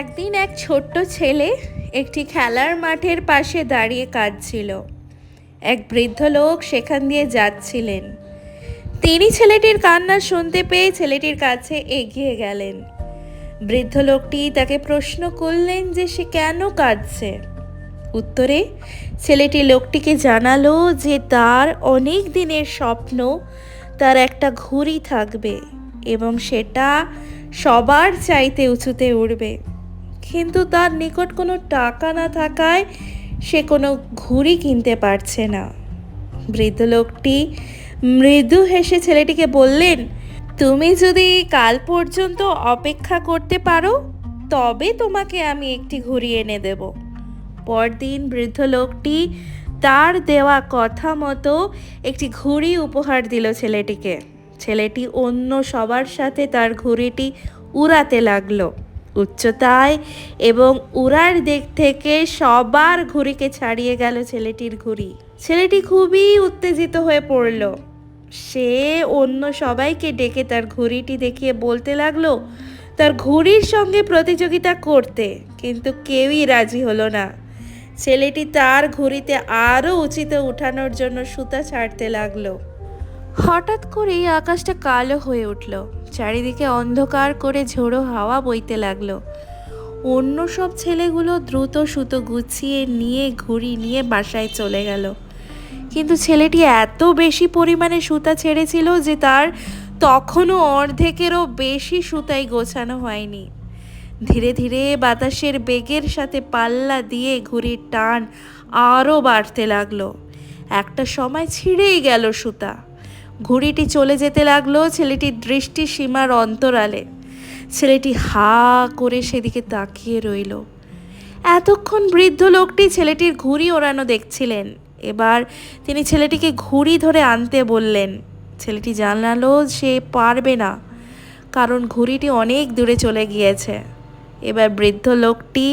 একদিন এক ছোট্ট ছেলে একটি খেলার মাঠের পাশে দাঁড়িয়ে কাঁদছিল। এক বৃদ্ধ লোক সেখান দিয়ে যাচ্ছিলেন। তিনি ছেলেটির কান্না শুনতে পেয়ে ছেলেটির কাছে এগিয়ে গেলেন। বৃদ্ধ লোকটি তাকে প্রশ্ন করলেন যে সে কেন কাঁদছে। উত্তরে, ছেলেটি লোকটিকে জানালো যে তার অনেক দিনের স্বপ্ন, তার একটা ঘুড়ি থাকবে এবং সেটা সবার চাইতে উঁচুতে উঠবে কিন্তু তার নিকট কোনো টাকা না থাকায় সে কোনো ঘুড়ি কিনতে পারছে না। বৃদ্ধ লোকটি মৃদু হেসে ছেলেটিকে বললেন, তুমি যদি কাল পর্যন্ত অপেক্ষা করতে পারো, তবে তোমাকে আমি একটি ঘুড়ি এনে দেব। পরদিন বৃদ্ধ লোকটি তার দেওয়া কথা মতো একটি ঘুড়ি উপহার দিল ছেলেটিকে। ছেলেটি অন্য সবার সাথে তার ঘুড়িটি উড়াতে লাগল। উচ্চতায় এবং উড়ার দিক থেকে সবার ঘুড়িকে ছাড়িয়ে গেল ছেলেটির ঘুড়ি। ছেলেটি খুবই উত্তেজিত হয়ে পড়ল। সে অন্য সবাইকে ডেকে তার ঘুড়িটি দেখিয়ে বলতে লাগল, তার ঘুড়ির সঙ্গে প্রতিযোগিতা করতে, কিন্তু কেউই রাজি হলো না। ছেলেটি তার ঘুড়িতে আরও উঁচিতে উঠানোর জন্য সুতা ছাড়তে লাগল। হঠাৎ করেই আকাশটা কালো হয়ে উঠল। চারিদিকে অন্ধকার করে ঝোড়ো হাওয়া বইতে লাগল। অন্য সব ছেলেগুলো দ্রুত সুতো গুছিয়ে নিয়ে, ঘুড়ি নিয়ে বাসায় চলে গেল। কিন্তু ছেলেটি এত বেশি পরিমাণে সুতা ছেড়েছিল যে তার তখনও অর্ধেকেরও বেশি সুতাই গোছানো হয়নি। ধীরে ধীরে বাতাসের বেগের সাথে পাল্লা দিয়ে ঘুড়ির টান আরও বাড়তে লাগল। একটা সময় ছিঁড়েই গেল সুতা। ঘুড়িটি চলে যেতে লাগল ছেলেটির দৃষ্টি সীমার অন্তরালে। ছেলেটি হা করে সেদিকে তাকিয়ে রইল। এতক্ষণ বৃদ্ধ লোকটি ছেলেটির ঘুড়ি ওড়ানো দেখছিলেন। এবার তিনি ছেলেটিকে ঘুড়ি ধরে আনতে বললেন, ছেলেটি জানালো সে পারবে না, কারণ ঘুড়িটি অনেক দূরে চলে গিয়েছে। এবার বৃদ্ধ লোকটি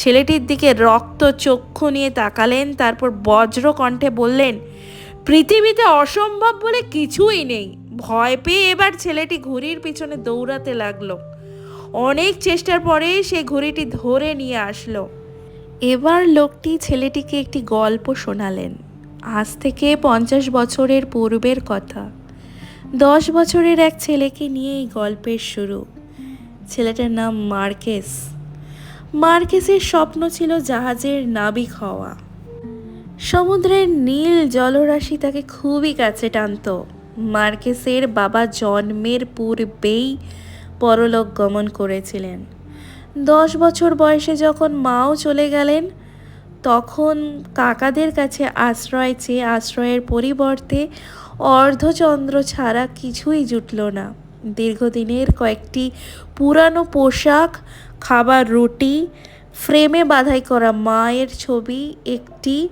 ছেলেটির দিকে রক্ত চক্ষু নিয়ে তাকালেন, তারপর বজ্র কণ্ঠে বললেন পৃথিবীতে অসম্ভব বলে কিছুই নেই। ভয় পেয়ে এবার ছেলেটি ঘুড়ির পিছনে দৌড়াতে লাগল। অনেক চেষ্টার পরে সে ঘুড়িটি ধরে নিয়ে আসলো। এবার লোকটি ছেলেটিকে একটি গল্প শোনালেন। আজ থেকে পঞ্চাশ বছরের পূর্বের কথা। দশ বছরের এক ছেলেকে নিয়ে এই গল্পের শুরু। ছেলেটার নাম মার্কেস। মার্কেসের স্বপ্ন ছিল জাহাজের নাবিক হওয়া। সমুদ্রের নীল জলরাশি তাকে খুবই কাছে টানত। মার্কেসের বাবা জন্মের পূর্বেই পরলোক গমন করেছিলেন। দশ বছর বয়সে যখন মাও চলে গেলেন, তখন কাকাদের কাছে আশ্রয় চেয়ে আশ্রয়ের পরিবর্তে অর্ধচন্দ্র ছাড়া কিছুই জুটল না। দীর্ঘদিনের কয়েকটি পুরানো পোশাক, খাবার রুটি, ফ্রেমে বাধাই করা মায়ের ছবি, একটি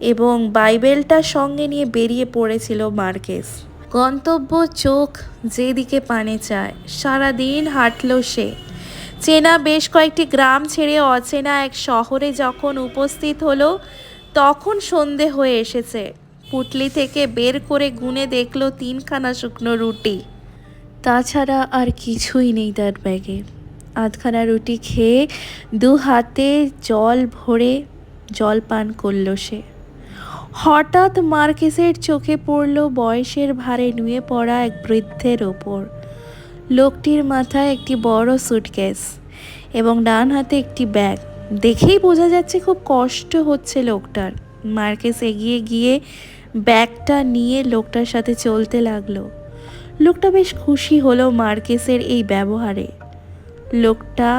এবং বাইবেলটা সঙ্গে নিয়ে বেরিয়ে পড়েছিল মার্কেস। গন্তব্য চোখ যেদিকে পানে চায়, সারাদিন হাঁটল সে। চেনা বেশ কয়েকটি গ্রাম ছেড়ে অচেনা এক শহরে যখন উপস্থিত হলো, তখন সন্ধে হয়ে এসেছে। পুটলি থেকে বের করে গুনে দেখল তিনখানা শুকনো রুটি। তাছাড়া আর কিছুই নেই তার ব্যাগে। আধখানা রুটি খেয়ে দু হাতে জল ভরে জল পান করল সে। হঠাৎ মার্কেসের চোখে পড়ল বয়সের ভারে নুয়ে পড়া এক বৃদ্ধের ওপর। লোকটির মাথায় একটি বড় সুটকেস এবং ডান হাতে একটি ব্যাগ দেখেই বোঝা যাচ্ছে খুব কষ্ট হচ্ছে লোকটার। মার্কেস এগিয়ে গিয়ে ব্যাগটা নিয়ে লোকটার সাথে চলতে লাগল। লোকটা বেশ খুশি হলো মার্কেসের এই ব্যবহারে। লোকটা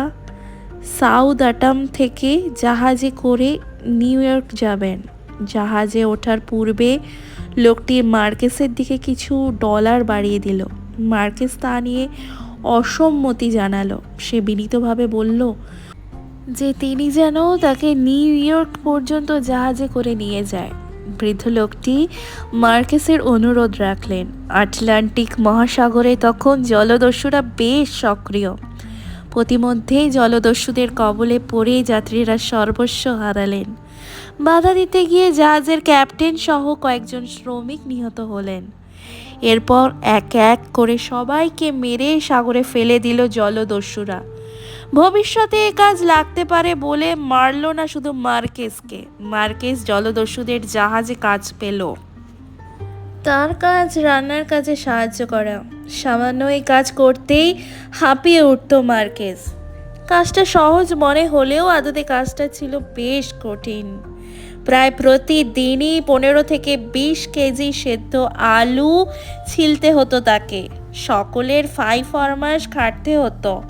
সাউথ আটাম থেকে জাহাজে করে নিউ ইয়র্ক যাবেন। জাহাজে ওঠার পূর্বে লোকটি মার্কেসের দিকে কিছু ডলার বাড়িয়ে দিল। মার্কেস তা নিয়ে অসম্মতি জানালো। সে বিনীতভাবে বলল, যে তিনি যেন তাকে নিউ ইয়র্ক পর্যন্ত জাহাজে করে নিয়ে যায়। বৃদ্ধ লোকটি মার্কেসের অনুরোধ রাখলেন। আটলান্টিক মহাসাগরে তখন জলদস্যুরা বেশ সক্রিয়। প্রতিমধ্যেই জলদস্যুদের কবলে পড়ে যাত্রীরা সর্বস্ব হারালেন। বাধা দিতে গিয়ে জাহাজের ক্যাপ্টেন সহ কয়েকজন শ্রমিক নিহত হলেন। এরপর এক এক করে সবাইকে মেরে সাগরে ফেলে দিল জলদস্যুরা। ভবিষ্যতে এ কাজ লাগতে পারে বলে মারল না শুধু মার্কেসকে, মার্কেস জলদস্যুদের জাহাজে কাজ পেল। তার কাজ রান্নার কাজে সাহায্য করা। সামান্য এই কাজ করতেই হাঁপিয়ে উঠত মার্কেস। কাজটা সহজ মনে হলেও আদতে কাজটা ছিল বেশ কঠিন। প্রায় প্রতিদিনই পনেরো থেকে বিশ কেজি সেদ্ধ আলু ছিলতে হতো তাকে। সকলের ফাই ফরমাস খাটতে হতো।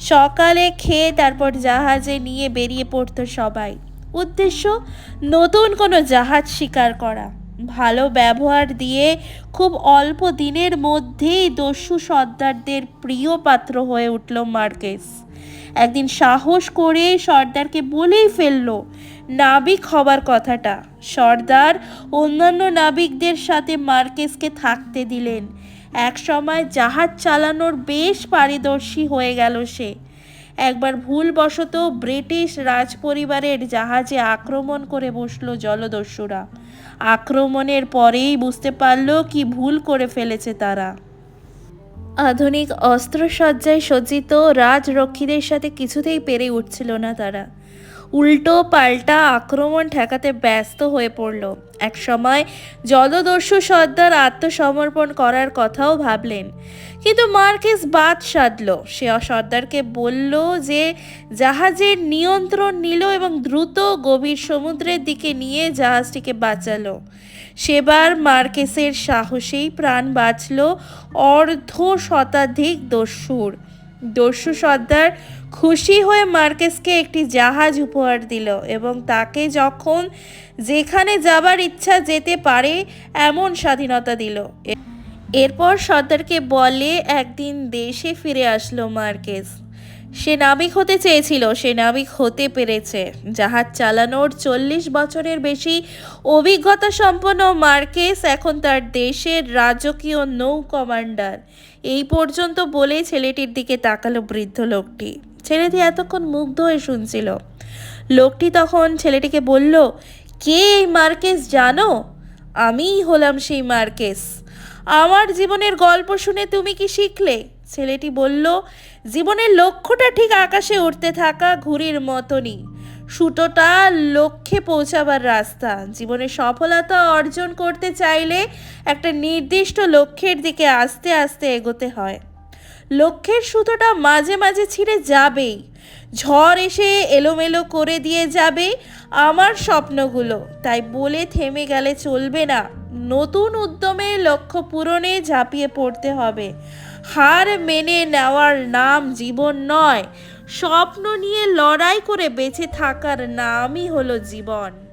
সকালে খেয়ে তারপর জাহাজে নিয়ে বেরিয়ে পড়তো সবাই। উদ্দেশ্য, নতুন কোনো জাহাজ শিকার করা। ভালো ব্যবহার দিয়ে খুব অল্প দিনের মধ্যেই দস্যু সর্দারদের প্রিয় পাত্র হয়ে উঠল মার্কেস। একদিন সাহস করে সর্দারকে বলেই ফেলল নাবিক হবার কথাটা। সর্দার অন্যান্য নাবিকদের সাথে মার্কেসকে থাকতে দিলেন। এক সময় জাহাজ চালানোর বেশ পারদর্শী হয়ে গেল সে। একবার ভুলবশত ব্রিটিশ রাজপরিবারের জাহাজে আক্রমণ করে বসল জলদস্যুরা। আক্রমণের পরেই বুঝতে পারল কি ভুল করে ফেলেছে তারা। আধুনিক অস্ত্রসজ্জায় সজ্জিত রাজরক্ষীদের সাথে কিছুতেই পেরে উঠছিল না তারা। উল্টো পাল্টা আক্রমণ ঠেকাতে ব্যস্ত হয়ে পড়ল। এক সময় জলদস্যু সর্দার আত্মসমর্পণ করার কথাও ভাবলেন। কিন্তু মার্কেস বাদ সাধল। সে সর্দারকে বলল যে জাহাজের নিয়ন্ত্রণ নিল এবং দ্রুত গভীর সমুদ্রের দিকে নিয়ে জাহাজটিকে বাঁচালো। সেবার মার্কেসের সাহসেই প্রাণ বাঁচল অর্ধ শতাধিক দস্যুর। দস্যু সর্দার খুশি হয়ে মার্কেসকে একটি জাহাজ উপহার দিল এবং তাকে যখন যেখানে যাবার ইচ্ছা যেতে পারে এমন স্বাধীনতা দিল। এরপর সর্দারকে বলে একদিন দেশে ফিরে আসলো মার্কেস। সে নাবিক হতে চেয়েছিল, সে নাবিক হতে পেরেছে। জাহাজ চালানোর চল্লিশ বছরের বেশি অভিজ্ঞতা সম্পন্ন মার্কেস এখন তার দেশের রাজকীয় নৌ কমান্ডার এই পর্যন্ত বলে ছেলেটির দিকে তাকালো বৃদ্ধ লোকটি। ছেলেটি এতক্ষণ মুগ্ধ হয়ে শুনছিল। লোকটি তখন ছেলেটিকে বলল, কে এই মার্কেস জানো? আমিই হলাম সেই মার্কেস। আমার জীবনের গল্প শুনে তুমি কি শিখলে? ছেলেটি বলল, জীবনের লক্ষ্যটা ঠিক আকাশে উঠতে থাকা ঘুড়ির মতনই। সুতোটা লক্ষ্যে পৌঁছাবার রাস্তা। জীবনে সফলতা অর্জন করতে চাইলে একটা নির্দিষ্ট লক্ষ্যের দিকে আস্তে আস্তে এগোতে হয়। লক্ষ্যের সুতোটা মাঝে মাঝে ছিঁড়ে যাবেই। ঝড় এসে এলোমেলো করে দিয়ে যাবে আমার স্বপ্নগুলো। তাই বলে থেমে গেলে চলবে না। নতুন উদ্যমে লক্ষ্য পূরণে ঝাঁপিয়ে পড়তে হবে। হার মেনে নেওয়ার নাম জীবন নয়। স্বপ্ন নিয়ে লড়াই করে বেঁচে থাকার নামই হলো জীবন।